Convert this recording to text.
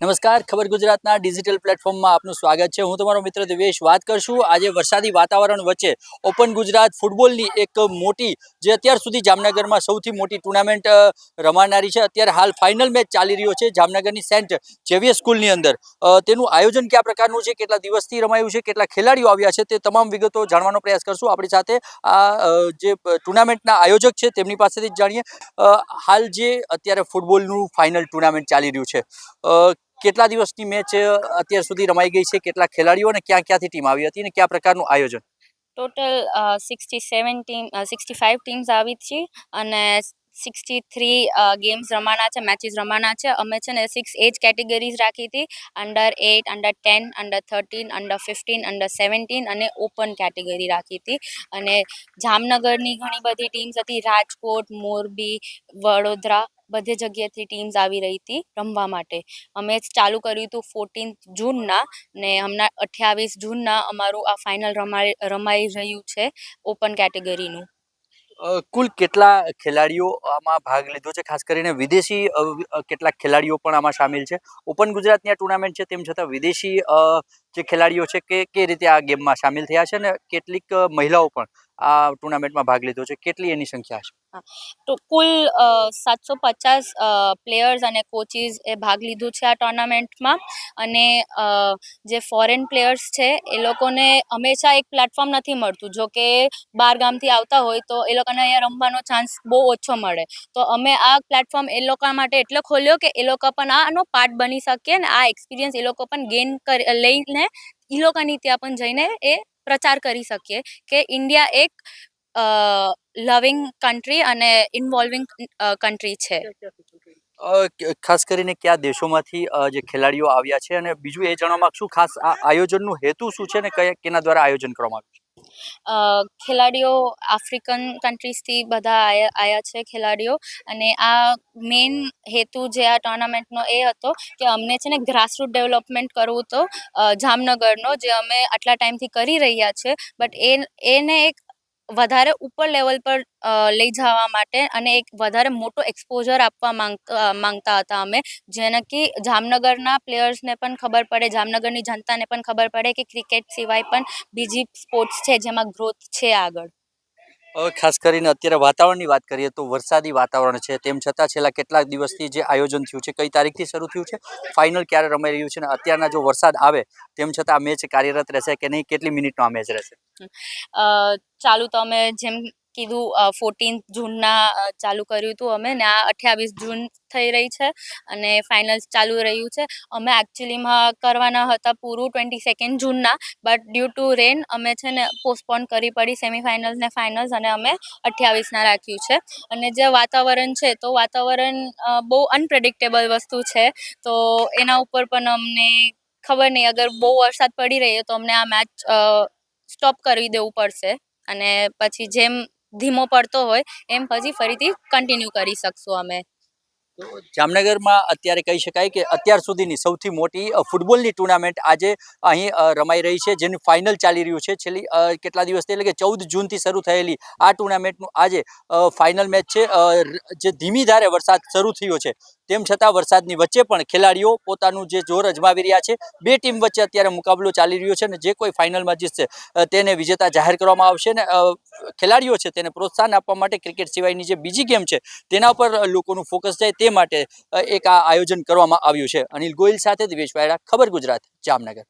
નમસ્કાર, ખબર ગુજરાતના ડિજિટલ પ્લેટફોર્મમાં આપનું સ્વાગત છે. હું તમારો મિત્ર દિવેશ વાત કરશું. આજે વરસાદી વાતાવરણ વચ્ચે ઓપન ગુજરાત ફૂટબોલની એક મોટી, જે અત્યાર સુધી જામનગરમાં સૌથી મોટી ટુર્નામેન્ટ રમાનારી છે. અત્યારે હાલ ફાઇનલ મેચ ચાલી રહ્યો છે જામનગરની સેન્ટ ઝેવિયર સ્કૂલની અંદર. તેનું આયોજન કયા પ્રકારનું છે, કેટલા દિવસથી રમાયું છે, કેટલા ખેલાડીઓ આવ્યા છે, તે તમામ વિગતો જાણવાનો પ્રયાસ કરશું. આપણી સાથે આ જે ટુર્નામેન્ટના આયોજક છે, તેમની પાસેથી જ જાણીએ. હાલ જે અત્યારે ફૂટબોલનું ફાઇનલ ટુર્નામેન્ટ ચાલી રહ્યું છે. કેટલા દિવસની મેચ અત્યાર સુધી રમાઈ ગઈ છે? કેટલા ખેલાડીઓ અને ક્યાં ક્યાંથી ટીમ આવી હતી અને કયા પ્રકારનું આયોજન? Total sixty seven team sixty five teams આવી છે અને સિક્સટી થ્રી ગેમ્સ રમાના છે મેચીસ રમાના છે. અમે છે ને સિક્સ એજ કેટેગરીઝ રાખી હતી. Under eight under ten under thirteen under fifteen under seventeen અને ઓપન કેટેગરી રાખી હતી. અને જામનગરની ઘણી બધી ટીમ્સ હતી. રાજકોટ, મોરબી, વડોદરા બધી જગ્યાએથી ટીમ્સ આવી રહી હતી રમવા માટે. અમે ચાલુ કર્યું હતું ફોર્ટીન જૂનના ને હમણાં અઠ્યાવીસ જૂનના અમારું આ ફાઇનલ રમાઈ રમાઈ રહ્યું છે ઓપન કેટેગરીનું કુલ કેટલા ખેલાડીઓ આમાં ભાગ લીધો છે? ખાસ કરીને વિદેશી કેટલાક ખેલાડીઓ પણ આમાં સામેલ છે. ઓપન ગુજરાતની આ ટુર્નામેન્ટ છે, તેમ છતાં વિદેશી જે ખેલાડીઓ છે કે કે રીતે આ ગેમમાં સામેલ થયા છે અને કેટલીક મહિલાઓ પણ આ ટુર્નામેન્ટમાં ભાગ લીધો છે? કેટલી એની સંખ્યા છે તો કુલ સાતસો પચાસ પ્લેયર્સ અને કોચીસ એ ભાગ લીધું છે આ ટુર્નામેન્ટમાં. અને જે ફોરેન પ્લેયર્સ છે, એ લોકોને હંમેશા એક પ્લેટફોર્મ નથી મળતું. જો કે બાર ગામથી આવતા હોય તો એ લોકોને અહીંયા રમવાનો ચાન્સ બહુ ઓછો મળે. તો અમે આ પ્લેટફોર્મ એ લોકો માટે એટલો ખોલ્યો કે એ લોકો પણ આનો પાર્ટ બની શકે અને આ એક્સપિરિયન્સ એ લોકો પણ ગેઇન કરી લઈને એ લોકોની ત્યાં પણ જઈને એ પ્રચાર કરી શકીએ કે ઇન્ડિયા એક લવિંગ કન્ટ્રી અને ઇન્વોલ્વિંગ કન્ટ્રી છે. ખાસ કરીને કયા દેશોમાંથી જે ખેલાડીઓ આવ્યા છે અને બીજું એ જણાવવા માંગશું ખાસ આ આયોજનનું હેતુ શું છે ને કયા, કેના દ્વારા આયોજન કરવામાં આવ્યું છે? ખેલાડીઓ આફ્રિકન કન્ટ્રીઝથી બધા આયા છે ખેલાડીઓ. અને આ મેઇન હેતુ જે આ ટુર્નામેન્ટનો એ હતો કે અમને છે ને ગ્રાસરૂટ ડેવલપમેન્ટ કરવું તો જામનગરનો જે અમે આટલા ટાઈમથી કરી રહ્યા છે. બટ એ, એને એક વધારે ઉપર લેવલ પર લઈ જવા માટે અને એક વધારે મોટો એક્સપોઝર આપવા માંગ માંગતા હતા અમે. જેને કે જામનગરના પ્લેયર્સને પણ ખબર પડે, જામનગરની જનતાને પણ ખબર પડે કે ક્રિકેટ સિવાય પણ બીજી સ્પોર્ટ્સ છે જેમાં ગ્રોથ છે આગળ. અ, ખાસ કરીને અત્યારે વાતાવરણની વાત કરીએ તો વરસાદી વાતાવરણ છે. તેમ છતાં છેલ્લા કેટલાક દિવસથી જે આયોજન થયું છે કઈ તારીખથી શરૂ થયું છે ફાઇનલ ક્યારે રમાઈ રહ્યું છે અને અત્યારના જો વરસાદ આવે તેમ છતાં આ મેચ કાર્યરત રહેશે કે નહીં કેટલી મિનિટનો આ મેચ રહેશે? ચાલુ તો અમે જેમ કીધું ફોર્ટીન જૂનના ચાલુ કર્યું હતું અમે ને આ અઠ્યાવીસ જૂન થઈ રહી છે અને ફાઇનલ્સ ચાલુ રહ્યું છે. અમે એકચ્યુઅલીમાં કરવાના હતા પૂરું ટ્વેન્ટી સેકન્ડ જૂનના બટ ડ્યુ ટુ રેન અમે છે ને પોસ્ટપોન કરી પડી સેમિફાઇનલ્સ ને ફાઇનલ્સ અને અમે અઠ્યાવીસના રાખ્યું છે. અને જે વાતાવરણ છે, તો વાતાવરણ બહુ અનપ્રેડિક્ટેબલ વસ્તુ છે. તો એના ઉપર પણ અમને ખબર નહીં, અગર બહુ વરસાદ પડી રહ્યો તો અમને આ મેચ સ્ટોપ કરી દેવું પડશે. અને પછી જેમ ધીમો પડતો હોય, એમ પછી ફરીથી કન્ટિન્યુ કરી શકશું અમે. જામનગરમાં અત્યારે કહી શકાય કે અત્યાર સુધીની સૌથી મોટી ફૂટબોલની ટુર્નામેન્ટ આજે અહીં રમાઈ રહી છે, જેનું ફાઇનલ ચાલી રહ્યું છે. છેલ્લી કેટલા દિવસથી એટલે કે ચૌદ જૂનથી શરૂ થયેલી આ ટુર્નામેન્ટનું આજે ફાઇનલ મેચ છે. જે ધીમી ધારે વરસાદ શરૂ થયો છે. તેમ છતાં વરસાદની વચ્ચે પણ ખેલાડીઓ પોતાનું જે જોર અજમાવી રહ્યા છે, બે ટીમ વચ્ચે અત્યારે મુકાબલો ચાલી રહ્યો છે અને જે કોઈ ફાઇનલમાં જીતશે તેને વિજેતા જાહેર કરવામાં આવશે અને ખેલાડીઓ છે તેને પ્રોત્સાહન આપવા માટે ક્રિકેટ સિવાયની જે બીજી ગેમ છે, તેના પર લોકોનું ફોકસ જાય તે માટે એક આ આયોજન કરવામાં આવ્યું છે. અનિલ ગોયલ સાથે દિવેશ વાયડા, ખબર ગુજરાત, જામનગર.